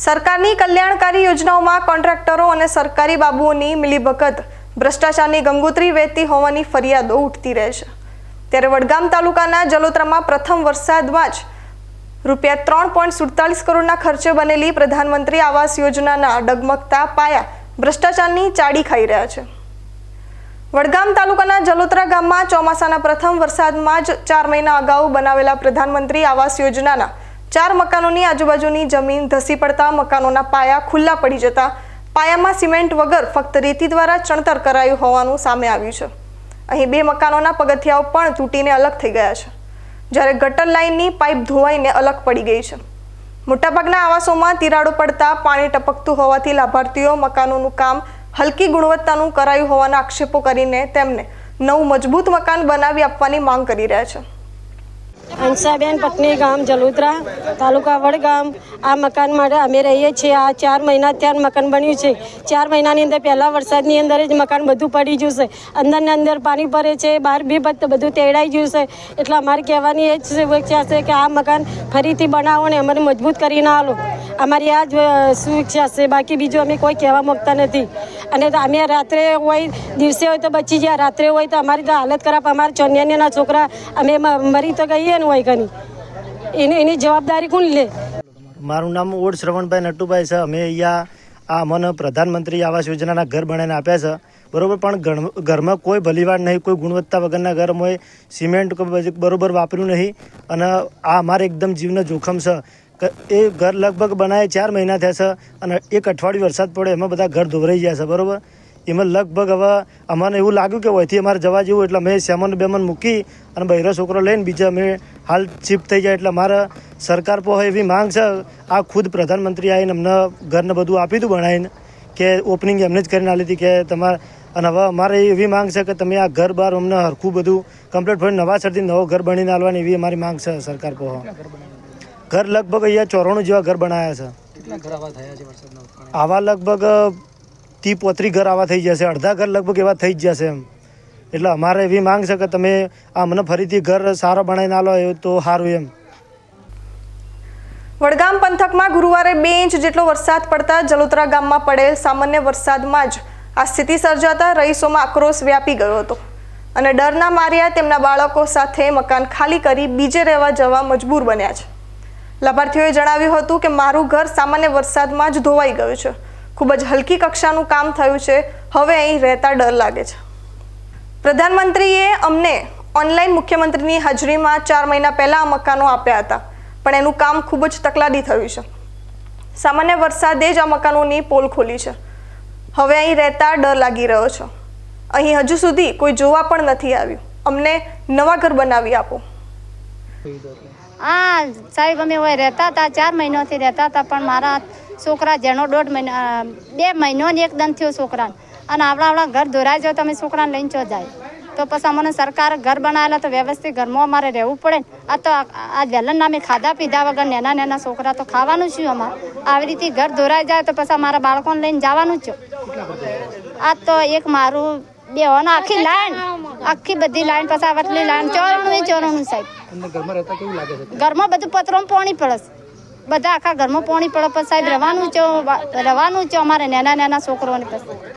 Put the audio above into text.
સરકારની કલ્યાણકારી યોજનાઓમાં કોન્ટ્રાક્ટરો અને સરકારી બાબુઓની મિલીભગત ભ્રષ્ટાચારની ગંગોત્રી વહેતી હોવાની ફરિયાદો ઉઠતી રહે છે. ત્યારે વડગામ તાલુકાના જલોત્રામાં પ્રથમ વરસાદમાં જ રૂપિયા ત્રણ પોઈન્ટ સુડતાલીસ કરોડના ખર્ચે બનેલી પ્રધાનમંત્રી આવાસ યોજનાના ડગમગતા પાયા ભ્રષ્ટાચારની ચાડી ખાઈ રહ્યા છે. વડગામ તાલુકાના જલોત્રા ગામમાં ચોમાસાના પ્રથમ વરસાદમાં જ ચાર મહિના અગાઉ બનાવેલા પ્રધાનમંત્રી આવાસ યોજનાના ચાર મકાનોની આજુબાજુની જમીન ધસી પડતા મકાનોના પાયા ખુલ્લા પડી જતા પાયામાં સિમેન્ટ વગર ફક્ત રેતી દ્વારા ચણતર કરાયું હોવાનું સામે આવ્યું છે. અહીં બે મકાનોના પગથિયાઓ પણ તૂટીને અલગ થઈ ગયા છે. જ્યારે ગટર લાઇનની પાઇપ ધોવાઈને અલગ પડી ગઈ છે. મોટાભાગના આવાસોમાં તિરાડો પડતા પાણી ટપકતું હોવાથી લાભાર્થીઓ મકાનોનું કામ હલકી ગુણવત્તાનું કરાયું હોવાના આક્ષેપો કરીને તેમને નવું મજબૂત મકાન બનાવી આપવાની માંગ કરી રહ્યા છે. હંસાબેન પટની ગામ જલોત્રા તાલુકા વડગામ. આ મકાન માટે અમે રહીએ છીએ. આ ચાર મહિના ત્યાં મકાન બન્યું છે. ચાર મહિનાની અંદર પહેલાં વરસાદની અંદર જ મકાન બધું પડી ગયું છે. અંદરને અંદર પાણી ભરે છે. બહાર બી બધું તેડાઈ ગયું છે. એટલે અમારે કહેવાની એ જ છે કે આ મકાન ફરીથી બનાવો ને અમને મજબૂત કરીને આલો. અમારી આ જ સુરક્ષા છે. બાકી બીજું અમે કોઈ કહેવા માંગતા નથી. અને અમે રાત્રે હોય, દિવસે હોય તો બચી ગયા. રાત્રે હોય તો અમારી તો હાલત ખરાબ. અમારા ચોન્યાના છોકરા, અમે મરી તો ગઈએ ને હોય કની. એની એની જવાબદારી કોણ લે? મારું નામ ઓડ શ્રવણભાઈ નટુભાઈ છે. અમે અહીંયા આ અમને પ્રધાનમંત્રી આવાસ યોજનાના ઘર બનાવીને આપ્યા છે. બરોબર, પણ ઘણ- ઘરમાં કોઈ ભલીવાડ નહીં, કોઈ ગુણવત્તા વગરના ઘર હોય સિમેન્ટ બરોબર વાપર્યું નહીં. અને આ અમારે એકદમ જીવનું જોખમ છે. એ ઘર લગભગ બનાવે ચાર મહિના થયા છે અને એક અઠવાડિયું વરસાદ પડે, એમાં બધા ઘર ધોવરાઈ ગયા છે, બરાબર? એમાં લગભગ હવે અમારે એવું લાગ્યું કે હોયથી અમારે જવા જેવું, એટલે અમે સેમન બેમન મૂકી અને બહેરો છોકરો લઈને બીજા અમે હાલ શિફ્ટ થઈ જાય, એટલે મારા સરકાર પર એવી માંગ છે. આ ખુદ પ્રધાનમંત્રી આવીને અમને ઘરને બધું આપી હતું બનાવીને, કે ઓપનિંગ એમને જ કરીને આલી હતી કે તમારે, અને હવે અમારે એવી માંગ છે કે તમે આ ઘર બહાર અમને હરખું બધું કમ્પ્લીટ થઈને નવા સરથી નવો ઘર બનીને આલવાની એવી અમારી માંગ છે સરકાર પર ઘર લગભગ અહીંયા ચોરાણું જેવા ઘર બનાવ્યા છે. આવા લગભગ તી પોત્રી ઘર આવા થઈ જશે અડધા ઘર લગભગ એવા થઈ જ જશે એમ. એટલે અમારે એવી માંગ છે કે તમે આ મને ફરીથી ઘર સારા બનાવીને આલો એ તો સારું એમ. વડગામ પંથકમાં ગુરુવારે બે ઇંચ જેટલો વરસાદ પડતા જલોત્રા ગામમાં પડેલ સામાન્ય વરસાદમાં જ આ સ્થિતિ સર્જાતા રહીશોમાં આક્રોશ વ્યાપી ગયો હતો. અને ડરના માર્યા તેમના બાળકો સાથે મકાન ખાલી કરી બીજે રહેવા જવા મજબૂર બન્યા છે. લાભાર્થીઓએ જણાવ્યું હતું કે મારું ઘર સામાન્ય વરસાદમાં જ ધોવાઈ ગયું છે. ખૂબ જ હલકી કક્ષાનું કામ થયું છે. હવે અહીં રહેતા ડર લાગે છે. પ્રધાનમંત્રીએ અમને ઓનલાઈન મુખ્યમંત્રીની હાજરીમાં ચાર મહિના પહેલાં આ મકાનો આપ્યા હતા, પણ એનું કામ ખૂબ જ તકલાદી થયું છે. સામાન્ય વરસાદે જ આ મકાનોની પોલ ખોલી છે. હવે અહીં રહેતા ડર લાગી રહ્યો છે. અહીં હજુ સુધી કોઈ જોવા પણ નથી આવ્યું. અમને નવા ઘર બનાવી આપો. હા સાહેબ, અમે હોય રહેતા હતા, ચાર મહિનાથી રહેતા હતા, પણ મારા છોકરા જેનો દોઢ મહિના બે મહિનો ને એક દન થયો છોકરાને. અને આપણા આપણા ઘર ધોરાઈ તો તમે છોકરાને લઈને ચો જાય. તો પછી અમને સરકાર ઘર બનાવેલા, તો વ્યવસ્થિત ઘરમાં અમારે રહેવું પડે આ તો આ આ વેલણ નામે ખાધા પીધા વગર નાના નાના છોકરા તો ખાવાનું શું અમારે? આવી રીતે ઘર ધોરાઈ જાય તો પછી અમારા બાળકોને લઈને જવાનું જ આ તો એક મારું બે હોનો આખી લાઈન આખી બધી લાઈન પછી આ વટલી લાઈન ચોરણું ચોરણું સાહેબ ઘરમાં બધું પતરો પાણી પડે બધા આખા ઘરમાં પાણી પડે પછી સાહેબ રહેવાનું છે રહેવાનું છે અમારે નાના નાના છોકરોને પછી.